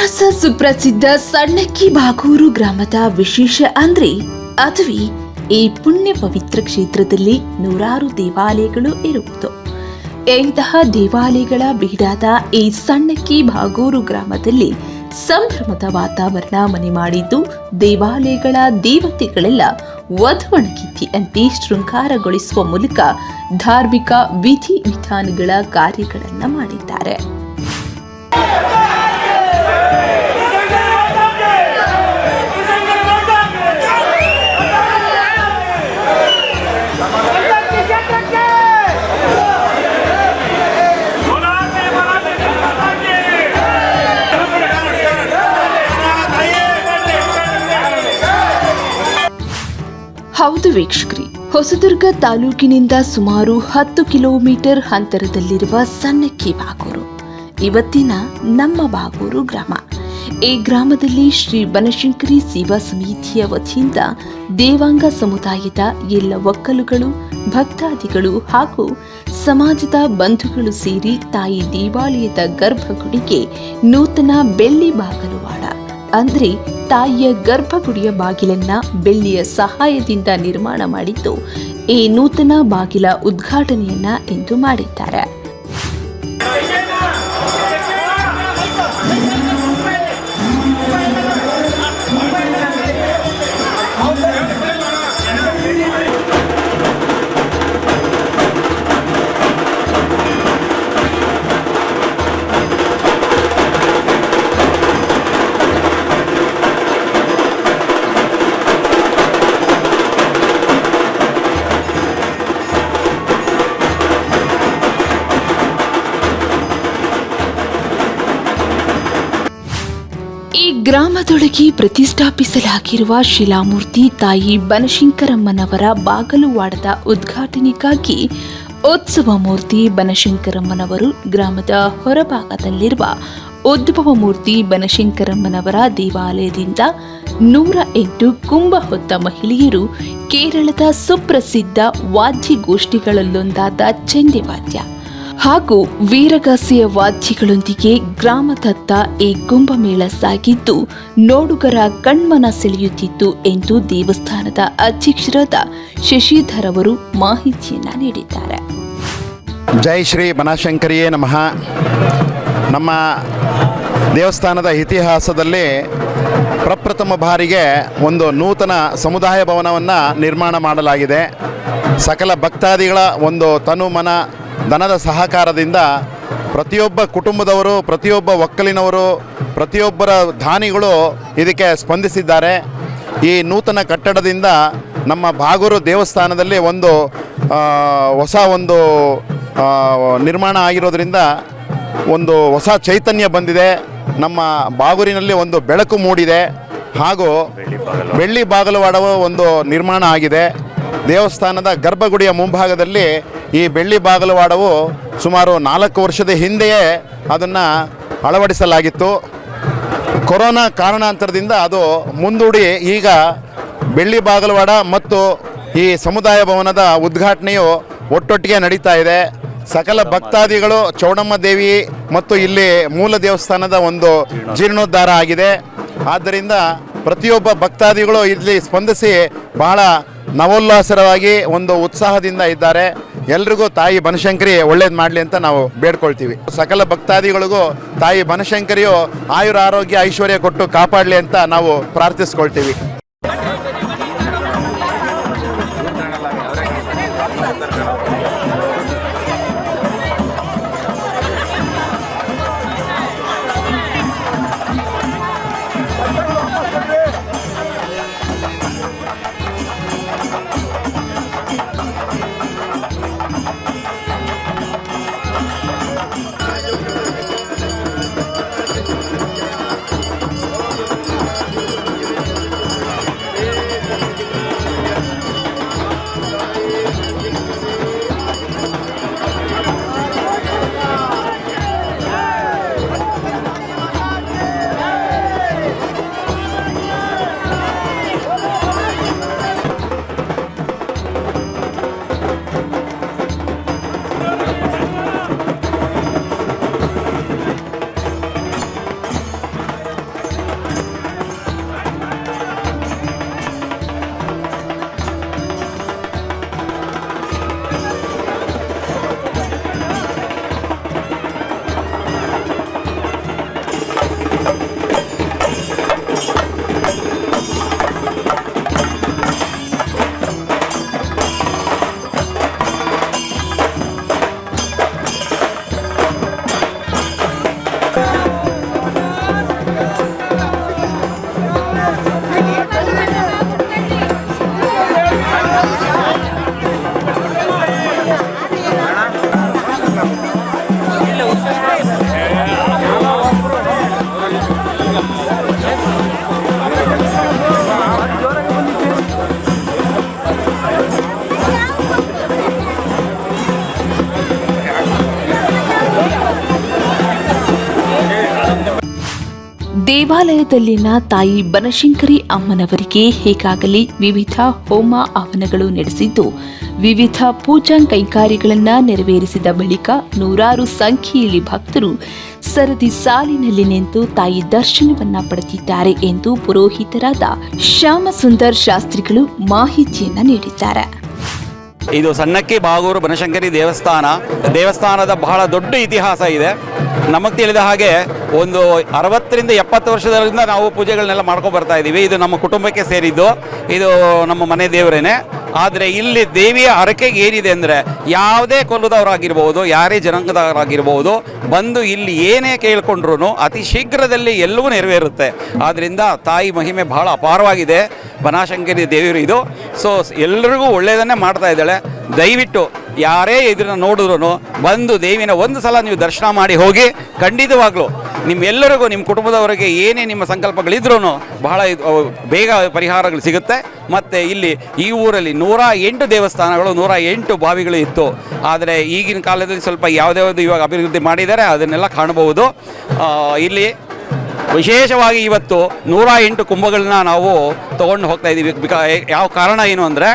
ಇತಿಹಾಸ ಸುಪ್ರಸಿದ್ಧ ಸಣ್ಣಕ್ಕಿ ಬಾಗೂರು ಗ್ರಾಮದ ವಿಶೇಷ ಅಂದ್ರೆ ಅದುವೇ ಈ ಪುಣ್ಯ ಪವಿತ್ರ ಕ್ಷೇತ್ರದಲ್ಲಿ ನೂರಾರು ದೇವಾಲಯಗಳು ಇರುವುದು. ಇಂತಹ ದೇವಾಲಯಗಳ ಬೀಡಾದ ಈ ಸಣ್ಣಕ್ಕಿ ಬಾಗೂರು ಗ್ರಾಮದಲ್ಲಿ ಸಂಭ್ರಮದ ವಾತಾವರಣ ಮನೆ ಮಾಡಿದ್ದು ದೇವಾಲಯಗಳ ದೇವತೆಗಳೆಲ್ಲ ಅಂತೆ ಶೃಂಗಾರಗೊಳಿಸುವ ಮೂಲಕ ಧಾರ್ಮಿಕ ವಿಧಿ ವಿಧಾನಗಳ ಕಾರ್ಯಗಳನ್ನು ಮಾಡಿದ್ದಾರೆ. ಹೌದು ವೀಕ್ಷಕರಿ. ಹೊಸದುರ್ಗ ತಾಲೂಕಿನಿಂದ ಸುಮಾರು ಹತ್ತು ಕಿಲೋಮೀಟರ್ ಅಂತರದಲ್ಲಿರುವ ಸಣ್ಣಕ್ಕಿ ಬಾಗೂರು. ಇವತ್ತಿನ ನಮ್ಮ ಬಾಗೂರು ಗ್ರಾಮ. ಈ ಗ್ರಾಮದಲ್ಲಿ ಶ್ರೀ ಬನಶಂಕರಿ ಸೇವಾ ಸಮಿತಿಯ ವತಿಯಿಂದ ದೇವಾಂಗ ಸಮುದಾಯದ ಎಲ್ಲ ಒಕ್ಕಲುಗಳು, ಭಕ್ತಾದಿಗಳು ಹಾಗೂ ಸಮಾಜದ ಬಂಧುಗಳು ಸೇರಿ ತಾಯಿ ದೇವಾಲಯದ ಗರ್ಭಗುಡಿಗೆ ನೂತನ ಬೆಳ್ಳಿ ಬಾಗಲುವಾಡ, ಅಂದ್ರೆ ತಾಯಿಯ ಗರ್ಭಗುಡಿಯ ಬಾಗಿಲನ್ನ ಬೆಳ್ಳಿಯ ಸಹಾಯದಿಂದ ನಿರ್ಮಾಣ ಮಾಡಿದ್ದು ಈ ನೂತನ ಬಾಗಿಲ ಉದ್ಘಾಟನೆಯನ್ನ ಇಂದು ಮಾಡಿದ್ದಾರೆ. ಗ್ರಾಮದೊಳಗೆ ಪ್ರತಿಷ್ಠಾಪಿಸಲಾಗಿರುವ ಶಿಲಾಮೂರ್ತಿ ತಾಯಿ ಬನಶಂಕರಮ್ಮನವರ ಬಾಗಲುವಾಡದ ಉದ್ಘಾಟನೆಗಾಗಿ ಉತ್ಸವ ಮೂರ್ತಿ ಬನಶಂಕರಮ್ಮನವರು ಗ್ರಾಮದ ಹೊರಭಾಗದಲ್ಲಿರುವ ಉದ್ಭವ ಮೂರ್ತಿ ಬನಶಂಕರಮ್ಮನವರ ದೇವಾಲಯದಿಂದ ನೂರ ಎಂಟು ಕುಂಭ ಹೊತ್ತ ಮಹಿಳೆಯರು ಕೇರಳದ ಸುಪ್ರಸಿದ್ಧ ವಾದ್ಯಗೋಷ್ಠಿಗಳಲ್ಲೊಂದಾದ ಚೆಂಡೆ ವಾದ್ಯ ಹಾಗೂ ವೀರಗಾಸೆಯ ವಾದ್ಯಗಳೊಂದಿಗೆ ಗ್ರಾಮದತ್ತ ಈ ಕುಂಭಮೇಳ ಸಾಗಿದ್ದು ನೋಡುಗರ ಕಣ್ಮನ ಸೆಳೆಯುತ್ತಿತ್ತು ಎಂದು ದೇವಸ್ಥಾನದ ಅಧ್ಯಕ್ಷರಾದ ಶಶಿಧರ್ ಅವರು ಮಾಹಿತಿಯನ್ನ ನೀಡಿದ್ದಾರೆ. ಜೈ ಶ್ರೀ ಬನಶಂಕರಿಯೇ ನಮಃ. ನಮ್ಮ ದೇವಸ್ಥಾನದ ಇತಿಹಾಸದಲ್ಲಿ ಪ್ರಪ್ರಥಮ ಬಾರಿಗೆ ಒಂದು ನೂತನ ಸಮುದಾಯ ಭವನವನ್ನು ನಿರ್ಮಾಣ ಮಾಡಲಾಗಿದೆ. ಸಕಲ ಭಕ್ತಾದಿಗಳ ಒಂದು ತನು ಮನ ಧನದ ಸಹಕಾರದಿಂದ ಪ್ರತಿಯೊಬ್ಬ ಕುಟುಂಬದವರು, ಪ್ರತಿಯೊಬ್ಬ ಒಕ್ಕಲಿನವರು, ಪ್ರತಿಯೊಬ್ಬರ ದಾನಿಗಳು ಇದಕ್ಕೆ ಸ್ಪಂದಿಸಿದ್ದಾರೆ. ಈ ನೂತನ ಕಟ್ಟಡದಿಂದ ನಮ್ಮ ಬಾಗೂರು ದೇವಸ್ಥಾನದಲ್ಲಿ ಒಂದು ಹೊಸ ಒಂದು ನಿರ್ಮಾಣ ಆಗಿರೋದರಿಂದ ಒಂದು ಹೊಸ ಚೈತನ್ಯ ಬಂದಿದೆ. ನಮ್ಮ ಬಾಗೂರಿನಲ್ಲಿ ಒಂದು ಬೆಳಕು ಮೂಡಿದೆ ಹಾಗೂ ಬೆಳ್ಳಿ ಬಾಗಲವಾಡವು ಒಂದು ನಿರ್ಮಾಣ ಆಗಿದೆ. ದೇವಸ್ಥಾನದ ಗರ್ಭಗುಡಿಯ ಮುಂಭಾಗದಲ್ಲಿ ಈ ಬೆಳ್ಳಿ ಬಾಗಲವಾಡವು ಸುಮಾರು ನಾಲ್ಕು ವರ್ಷದ ಹಿಂದೆಯೇ ಅದನ್ನು ಅಳವಡಿಸಲಾಗಿತ್ತು. ಕೊರೋನಾ ಕಾರಣಾಂತರದಿಂದ ಅದು ಮುಂದೂಡಿ ಈಗ ಬೆಳ್ಳಿ ಬಾಗಲವಾಡ ಮತ್ತು ಈ ಸಮುದಾಯ ಭವನದ ಉದ್ಘಾಟನೆಯು ಒಟ್ಟೊಟ್ಟಿಗೆ ನಡೀತಾ ಇದೆ. ಸಕಲ ಭಕ್ತಾದಿಗಳು ಚೌಡಮ್ಮ ದೇವಿ ಮತ್ತು ಇಲ್ಲಿ ಮೂಲ ದೇವಸ್ಥಾನದ ಒಂದು ಜೀರ್ಣೋದ್ಧಾರ ಆಗಿದೆ. ಆದ್ದರಿಂದ ಪ್ರತಿಯೊಬ್ಬ ಭಕ್ತಾದಿಗಳು ಇಲ್ಲಿ ಸ್ಪಂದಿಸಿ ಬಹಳ ನವೋಲ್ಲಾಸರವಾಗಿ ಒಂದು ಉತ್ಸಾಹದಿಂದ ಇದ್ದಾರೆ. ಎಲ್ರಿಗೂ ತಾಯಿ ಬನಶಂಕರಿ ಒಳ್ಳೇದು ಮಾಡಲಿ ಅಂತ ನಾವು ಬೇಡ್ಕೊಳ್ತೀವಿ. ಸಕಲ ಭಕ್ತಾದಿಗಳಿಗೂ ತಾಯಿ ಬನಶಂಕರಿಯು ಆಯುರ ಆರೋಗ್ಯ ಐಶ್ವರ್ಯ ಕೊಟ್ಟು ಕಾಪಾಡಲಿ ಅಂತ ನಾವು ಪ್ರಾರ್ಥಿಸ್ಕೊಳ್ತೀವಿ. ದೇವಾಲಯದಲ್ಲಿನ ತಾಯಿ ಬನಶಂಕರಿ ಅಮ್ಮನವರಿಗೆ ಹೇಗಾಗಲಿ ವಿವಿಧ ಹೋಮ ಹವನಗಳು ನಡೆಸಿದ್ದು, ವಿವಿಧ ಪೂಜಾ ಕೈಂಕಾರ್ಯಗಳನ್ನು ನೆರವೇರಿಸಿದ ಬಳಿಕ ನೂರಾರು ಸಂಖ್ಯೆಯಲ್ಲಿ ಭಕ್ತರು ಸರದಿ ಸಾಲಿನಲ್ಲಿ ನಿಂತು ತಾಯಿ ದರ್ಶನವನ್ನ ಪಡೆದಿದ್ದಾರೆ ಎಂದು ಪುರೋಹಿತರಾದ ಶ್ಯಾಮಸುಂದರ್ ಶಾಸ್ತ್ರಿಗಳು ಮಾಹಿತಿಯನ್ನ ನೀಡಿದ್ದಾರೆ. ಇದು ಸಣ್ಣಕ್ಕಿ ಬಾಗೂರು ಬನಶಂಕರಿ ದೇವಸ್ಥಾನ. ದೇವಸ್ಥಾನದ ಬಹಳ ದೊಡ್ಡ ಇತಿಹಾಸ ಇದೆ. ನಮಗೆ ತಿಳಿದ ಹಾಗೆ ಒಂದು ಅರವತ್ತರಿಂದ ಎಪ್ಪತ್ತು ವರ್ಷದಿಂದ ನಾವು ಪೂಜೆಗಳನ್ನೆಲ್ಲ ಮಾಡ್ಕೊಂಡು ಬರ್ತಾ ಇದ್ದೀವಿ ಇದು ನಮ್ಮ ಕುಟುಂಬಕ್ಕೆ ಸೇರಿದ್ದು. ಇದು ನಮ್ಮ ಮನೆ ದೇವರೇನೆ. ಆದರೆ ಇಲ್ಲಿ ದೇವಿಯ ಹರಕೆಗೆ ಏನಿದೆ ಅಂದರೆ ಯಾವುದೇ ಕೊಲ್ಲದವರಾಗಿರ್ಬೋದು, ಯಾರೇ ಜನಾಂಗದವರಾಗಿರ್ಬೋದು, ಬಂದು ಇಲ್ಲಿ ಏನೇ ಕೇಳ್ಕೊಂಡ್ರೂ ಅತಿ ಶೀಘ್ರದಲ್ಲಿ ಎಲ್ಲವೂ ನೆರವೇರುತ್ತೆ. ಆದ್ದರಿಂದ ತಾಯಿ ಮಹಿಮೆ ಬಹಳ ಅಪಾರವಾಗಿದೆ. ಬನಾಶಂಕರಿ ದೇವಿಯರು ಇದು. ಸೊ ಎಲ್ಲರಿಗೂ ಒಳ್ಳೆಯದನ್ನೇ ಮಾಡ್ತಾ ಇದ್ದಾಳೆ. ದಯವಿಟ್ಟು ಯಾರೇ ಇದನ್ನ ನೋಡಿದ್ರು ಬಂದು ದೇವಿನ ಒಂದು ಸಲ ನೀವು ದರ್ಶನ ಮಾಡಿ ಹೋಗಿ ಖಂಡಿತವಾಗ್ಲೂ ನಿಮ್ಮೆಲ್ಲರಿಗೂ ನಿಮ್ಮ ಕುಟುಂಬದವರಿಗೆ ಏನೇ ನಿಮ್ಮ ಸಂಕಲ್ಪಗಳಿದ್ರೂ ಬಹಳ ಬೇಗ ಪರಿಹಾರಗಳು ಸಿಗುತ್ತೆ. ಮತ್ತು ಇಲ್ಲಿ ಈ ಊರಲ್ಲಿ ನೂರ ಎಂಟು ದೇವಸ್ಥಾನಗಳು, ನೂರ ಎಂಟು ಬಾವಿಗಳು ಇತ್ತು. ಆದರೆ ಈಗಿನ ಕಾಲದಲ್ಲಿ ಸ್ವಲ್ಪ ಯಾವುದ್ಯಾವುದು ಇವಾಗ ಅಭಿವೃದ್ಧಿ ಮಾಡಿದ್ದಾರೆ ಅದನ್ನೆಲ್ಲ ಕಾಣಬಹುದು. ಇಲ್ಲಿ ವಿಶೇಷವಾಗಿ ಇವತ್ತು ನೂರ ಎಂಟು ಕುಂಭಗಳನ್ನ ನಾವು ತೊಗೊಂಡು ಹೋಗ್ತಾ ಇದ್ದೀವಿ. ಬಿಕಾ ಯಾವ ಕಾರಣ ಏನು ಅಂದರೆ,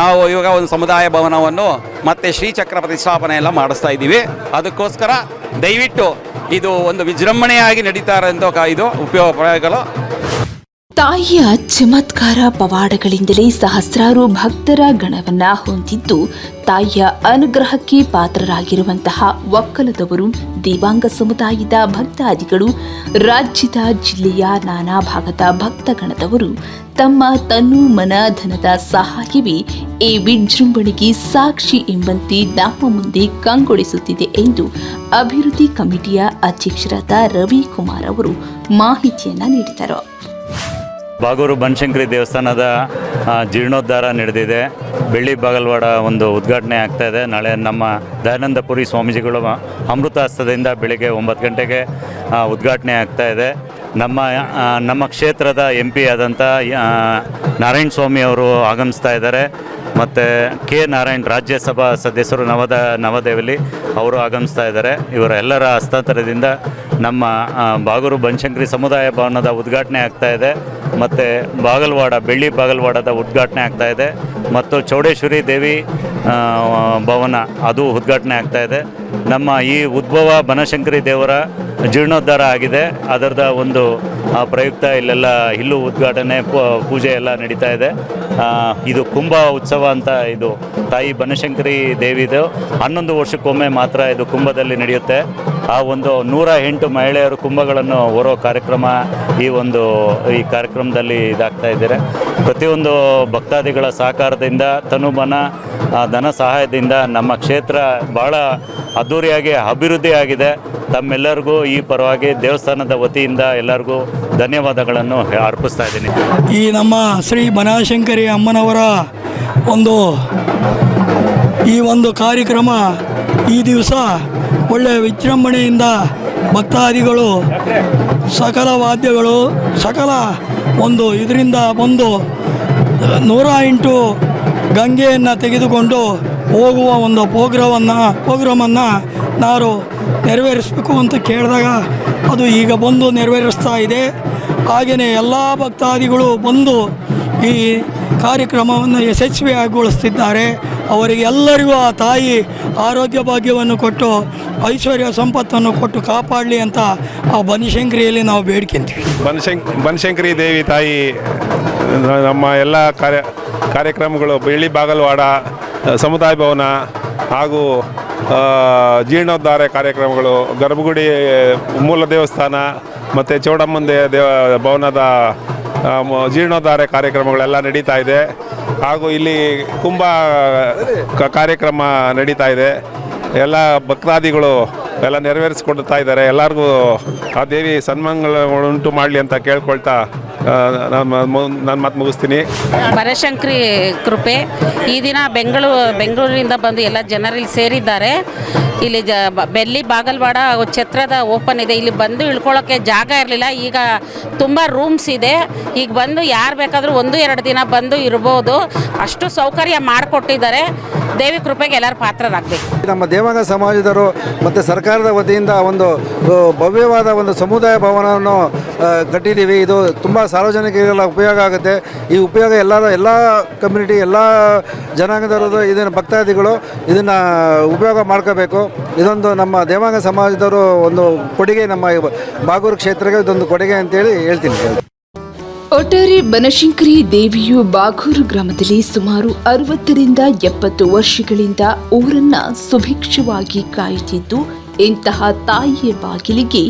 ನಾವು ಇವಾಗ ಒಂದು ಸಮುದಾಯ ಭವನವನ್ನು ಮತ್ತೆ ಶ್ರೀಚಕ್ರ ಪ್ರತಿಷ್ಠಾಪನೆ ಎಲ್ಲ ಮಾಡಿಸ್ತಾ ಇದ್ದೀವಿ. ಅದಕ್ಕೋಸ್ಕರ ದಯವಿಟ್ಟು ಇದು ಒಂದು ವಿಜೃಂಭಣೆಯಾಗಿ ನಡೀತಾ ಇರೋಂಥ ಇದು ಉಪಯೋಗಗಳು. ತಾಯಿಯ ಚಮತ್ಕಾರ ಪವಾಡಗಳಿಂದಲೇ ಸಹಸ್ರಾರು ಭಕ್ತರ ಗಣವನ್ನ ಹೊಂದಿದ್ದು, ತಾಯಿಯ ಅನುಗ್ರಹಕ್ಕೆ ಪಾತ್ರರಾಗಿರುವಂತಹ ಒಕ್ಕಲದವರು, ದೇವಾಂಗ ಸಮುದಾಯದ ಭಕ್ತಾದಿಗಳು, ರಾಜ್ಯದ ಜಿಲ್ಲೆಯ ನಾನಾ ಭಾಗದ ಭಕ್ತಗಣದವರು ತಮ್ಮ ತನು ಮನ ಧನದ ಸಹಾಯವೇ ಈ ವಿಜೃಂಭಣೆಗೆ ಸಾಕ್ಷಿ ಎಂಬಂತೆ ನಮ್ಮ ಮುಂದೆ ಕಂಗೊಳಿಸುತ್ತಿದೆ ಎಂದು ಅಭಿವೃದ್ಧಿ ಕಮಿಟಿಯ ಅಧ್ಯಕ್ಷರಾದ ರವಿಕುಮಾರ್ ಅವರು ಮಾಹಿತಿಯನ್ನ ನೀಡಿದರು. ಬಾಗೂರು ಬನಶಂಕರಿ ದೇವಸ್ಥಾನದ ಜೀರ್ಣೋದ್ಧಾರ ನಡೆದಿದೆ. ಬೆಳ್ಳಿ ಬಾಗಲ್ವಾಡ ಒಂದು ಉದ್ಘಾಟನೆ ಆಗ್ತಾ ಇದೆ. ನಾಳೆ ನಮ್ಮ ದಯಾನಂದಪುರಿ ಸ್ವಾಮೀಜಿಗಳು ಅಮೃತ ಹಸ್ತದಿಂದ ಬೆಳಿಗ್ಗೆ ಒಂಬತ್ತು ಗಂಟೆಗೆ ಉದ್ಘಾಟನೆ ಆಗ್ತಾ ಇದೆ. ನಮ್ಮ ನಮ್ಮ ಕ್ಷೇತ್ರದ ಎಂ ಪಿ ಆದಂಥ ನಾರಾಯಣ ಸ್ವಾಮಿ ಅವರು ಆಗಮಿಸ್ತಾ ಇದ್ದಾರೆ. ಮತ್ತು ಕೆ ನಾರಾಯಣ್ ರಾಜ್ಯಸಭಾ ಸದಸ್ಯರು ನವದ, ನವದೆಹಲಿ ಅವರು ಆಗಮಿಸ್ತಾ ಇದ್ದಾರೆ. ಇವರ ಎಲ್ಲರ ಹಸ್ತಾಂತರದಿಂದ ನಮ್ಮ ಬಾಗೂರು ಬನಶಂಕರಿ ಸಮುದಾಯ ಭವನದ ಉದ್ಘಾಟನೆ ಆಗ್ತಾ ಇದೆ. ಮತ್ತು ಬಾಗಲವಾಡ, ಬೆಳ್ಳಿ ಬಾಗಲವಾಡದ ಉದ್ಘಾಟನೆ ಆಗ್ತಾ ಇದೆ. ಮತ್ತು ಚೌಡೇಶ್ವರಿ ದೇವಿ ಭವನ ಅದು ಉದ್ಘಾಟನೆ ಆಗ್ತಾ ಇದೆ. ನಮ್ಮ ಈ ಉದ್ಭವ ಬನಶಂಕರಿ ದೇವರ ಜೀರ್ಣೋದ್ಧಾರ ಆಗಿದೆ. ಅದರದ ಒಂದು ಪ್ರಯುಕ್ತ ಇಲ್ಲೆಲ್ಲ ಇಲ್ಲೂ ಉದ್ಘಾಟನೆ ಪೂಜೆ ಎಲ್ಲ ನಡೀತಾ ಇದೆ. ಇದು ಕುಂಭ ಉತ್ಸವ ಅಂತ ಇದು ತಾಯಿ ಬನಶಂಕರಿ ದೇವಿದು. ಹನ್ನೊಂದು ವರ್ಷಕ್ಕೊಮ್ಮೆ ಮಾತ್ರ ಇದು ಕುಂಭದಲ್ಲಿ ನಡೆಯುತ್ತೆ. ಆ ಒಂದು ನೂರ ಎಂಟು ಮಹಿಳೆಯರು ಕುಂಭಗಳನ್ನು ಹೊರೋ ಕಾರ್ಯಕ್ರಮ ಈ ಒಂದು, ಈ ಕಾರ್ಯಕ್ರಮದಲ್ಲಿ ಇದಾಗ್ತಾ ಇದ್ದಾರೆ. ಪ್ರತಿಯೊಂದು ಭಕ್ತಾದಿಗಳ ಸಹಕಾರದಿಂದ ತನುಮನ ಧನ ಸಹಾಯದಿಂದ ನಮ್ಮ ಕ್ಷೇತ್ರ ಭಾಳ ಅದ್ಧೂರಿಯಾಗಿ ಅಭಿವೃದ್ಧಿ ಆಗಿದೆ ತಮ್ಮೆಲ್ಲರಿಗೂ ಈ ಪರವಾಗಿ ದೇವಸ್ಥಾನದ ವತಿಯಿಂದ ಎಲ್ಲರಿಗೂ ಧನ್ಯವಾದಗಳನ್ನು ಅರ್ಪಿಸ್ತಾ ಇದ್ದೀನಿ. ಈ ನಮ್ಮ ಶ್ರೀ ಬನಶಂಕರಿ ಅಮ್ಮನವರ ಒಂದು, ಈ ಒಂದು ಕಾರ್ಯಕ್ರಮ ಈ ದಿವಸ ಒಳ್ಳೆಯ ವಿಜೃಂಭಣೆಯಿಂದ ಭಕ್ತಾದಿಗಳು ಸಕಲ ವಾದ್ಯಗಳು, ಸಕಲ ಒಂದು ಇದರಿಂದ ಬಂದು ನೂರ ಎಂಟು ಗಂಗೆಯನ್ನು ತೆಗೆದುಕೊಂಡು ಹೋಗುವ ಒಂದು ಪ್ರೋಗ್ರಾಮನ್ನು ಪೋಗ್ರಾಮನ್ನು ನಾವು ನೆರವೇರಿಸಬೇಕು ಅಂತ ಕೇಳಿದಾಗ ಅದು ಈಗ ಬಂದು ನೆರವೇರಿಸ್ತಾ ಇದೆ. ಹಾಗೆಯೇ ಎಲ್ಲ ಭಕ್ತಾದಿಗಳು ಬಂದು ಈ ಕಾರ್ಯಕ್ರಮವನ್ನು ಯಶಸ್ವಿಯಾಗೊಳಿಸ್ತಿದ್ದಾರೆ ಅವರಿಗೆ ಎಲ್ಲರಿಗೂ ಆ ತಾಯಿ ಆರೋಗ್ಯ ಭಾಗ್ಯವನ್ನು ಕೊಟ್ಟು, ಐಶ್ವರ್ಯ ಸಂಪತ್ತನ್ನು ಕೊಟ್ಟು ಕಾಪಾಡಲಿ ಅಂತ ಆ ಬನಶಂಕರಿಯಲ್ಲಿ ನಾವು ಬೇಡ್ಕೊಂತೀವಿ ಬನಶಂಕ್, ಬನಶಂಕರಿ ದೇವಿ ತಾಯಿ, ನಮ್ಮ ಎಲ್ಲ ಕಾರ್ಯ, ಕಾರ್ಯಕ್ರಮಗಳು ಬೆಳ್ಳಿ ಬಾಗಲವಾಡ, ಸಮುದಾಯ ಭವನ ಹಾಗೂ ಜೀರ್ಣೋದ್ಧಾರ ಕಾರ್ಯಕ್ರಮಗಳು, ಗರ್ಭಗುಡಿ ಮೂಲ ದೇವಸ್ಥಾನ ಮತ್ತು ಚೌಡಮ್ಮನ ದೇ ದೇವ, ಭವನದ ಜೀರ್ಣೋದ್ಧಾರ ಕಾರ್ಯಕ್ರಮಗಳೆಲ್ಲ ನಡೀತಾ ಇದೆ. ಹಾಗೂ ಇಲ್ಲಿ ಕುಂಭ ಕಾರ್ಯಕ್ರಮ ನಡೀತಾ ಇದೆ. ಎಲ್ಲ ಭಕ್ತಾದಿಗಳು ಎಲ್ಲ ನೆರವೇರಿಸ್ಕೊಡ್ತಾ ಇದ್ದಾರೆ. ಎಲ್ಲರಿಗೂ ಆ ದೇವಿ ಸನ್ಮಾನಗಳು ಮಾಡಲಿ ಅಂತ ಕೇಳ್ಕೊಳ್ತಾ ನಾನು ಮಾತು ಮುಗಿಸ್ತೀನಿ. ಬನಶಂಕರಿ ಕೃಪೆ. ಈ ದಿನ ಬೆಂಗಳೂರು ಬೆಂಗಳೂರಿನಿಂದ ಬಂದು ಎಲ್ಲ ಜನರಲ್ಲಿ ಸೇರಿದ್ದಾರೆ. ಇಲ್ಲಿ ಜ ಬೆಲ್ಲಿ ಬಾಗಲವಾಡ ಛತ್ರದ ಓಪನ್ ಇದೆ. ಇಲ್ಲಿ ಬಂದು ಇಳ್ಕೊಳ್ಳೋಕ್ಕೆ ಜಾಗ ಇರಲಿಲ್ಲ. ಈಗ ತುಂಬ ರೂಮ್ಸ್ ಇದೆ. ಈಗ ಬಂದು ಯಾರು ಬೇಕಾದರೂ ಒಂದು, ಎರಡು ದಿನ ಬಂದು ಇರ್ಬೋದು. ಅಷ್ಟು ಸೌಕರ್ಯ ಮಾಡಿಕೊಟ್ಟಿದ್ದಾರೆ. ದೇವಿ ಕೃಪೆಗೆ ಎಲ್ಲರೂ ಪಾತ್ರರಾಗಬೇಕು. ನಮ್ಮ ದೇವಾಂಗ ಸಮಾಜದವರು ಮತ್ತು ಸರ್ಕಾರದ ವತಿಯಿಂದ ಒಂದು ಭವ್ಯವಾದ ಒಂದು ಸಮುದಾಯ ಭವನವನ್ನು ಕಟ್ಟಿದ್ದೀವಿ. ಇದು ತುಂಬ ಸಾರ್ವಜನಿಕರಿಗೆಲ್ಲ ಉಪಯೋಗ ಆಗುತ್ತೆ. ಈ ಉಪಯೋಗ ಎಲ್ಲ ಎಲ್ಲ ಕಮ್ಯುನಿಟಿ ಎಲ್ಲ ಜನಾಂಗದವರು ಇದನ್ನು ಭಕ್ತಾದಿಗಳು ಇದನ್ನು ಉಪಯೋಗ ಮಾಡ್ಕೋಬೇಕು. ಇದೊಂದು ನಮ್ಮ ದೇವಾಂಗ ಸಮಾಜದವರು ಒಂದು ಕೊಡುಗೆ, ನಮ್ಮ ಬಾಗೂರು ಕ್ಷೇತ್ರಕ್ಕೆ ಇದೊಂದು ಕೊಡುಗೆ ಅಂತೇಳಿ ಹೇಳ್ತೀನಿ. ಒಟ್ಟಾರೆ ಬನಶಂಕರಿ ದೇವಿಯು ಬಾಗೂರು ಗ್ರಾಮದಲ್ಲಿ ಸುಮಾರು ಅರವತ್ತರಿಂದ ಎಪ್ಪತ್ತು ವರ್ಷಗಳಿಂದ ಊರನ್ನ ಸುಭಿಕ್ಷವಾಗಿ ಕಾಯುತ್ತಿದ್ದು, ಇಂತಹ ತಾಯಿಯ ಬಾಗಿಲಿಗೆ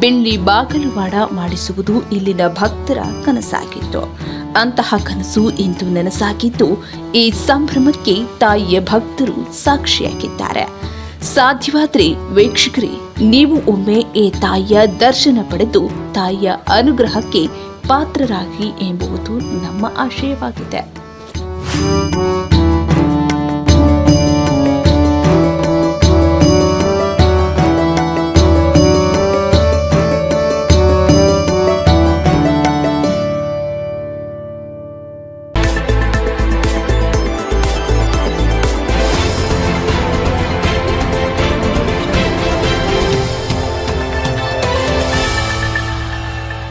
ಬೆಳ್ಳಿ ಬಾಗಲವಾಡ ಮಾಡಿಸುವುದು ಇಲ್ಲಿನ ಭಕ್ತರ ಕನಸಾಗಿತ್ತು. ಅಂತಹ ಕನಸು ಇಂದು ನನಸಾಗಿದ್ದು, ಈ ಸಂಭ್ರಮಕ್ಕೆ ತಾಯಿಯ ಭಕ್ತರು ಸಾಕ್ಷಿಯಾಗಿದ್ದಾರೆ. ಸಾಧ್ಯವಾದರೆ ವೀಕ್ಷಕರೇ, ನೀವು ಒಮ್ಮೆ ಈ ತಾಯಿಯ ದರ್ಶನ ಪಡೆದು ತಾಯಿಯ ಅನುಗ್ರಹಕ್ಕೆ ಪಾತ್ರರಾಗಿ ಎಂಬುದು ನಮ್ಮ ಆಶಯವಾಗಿದೆ.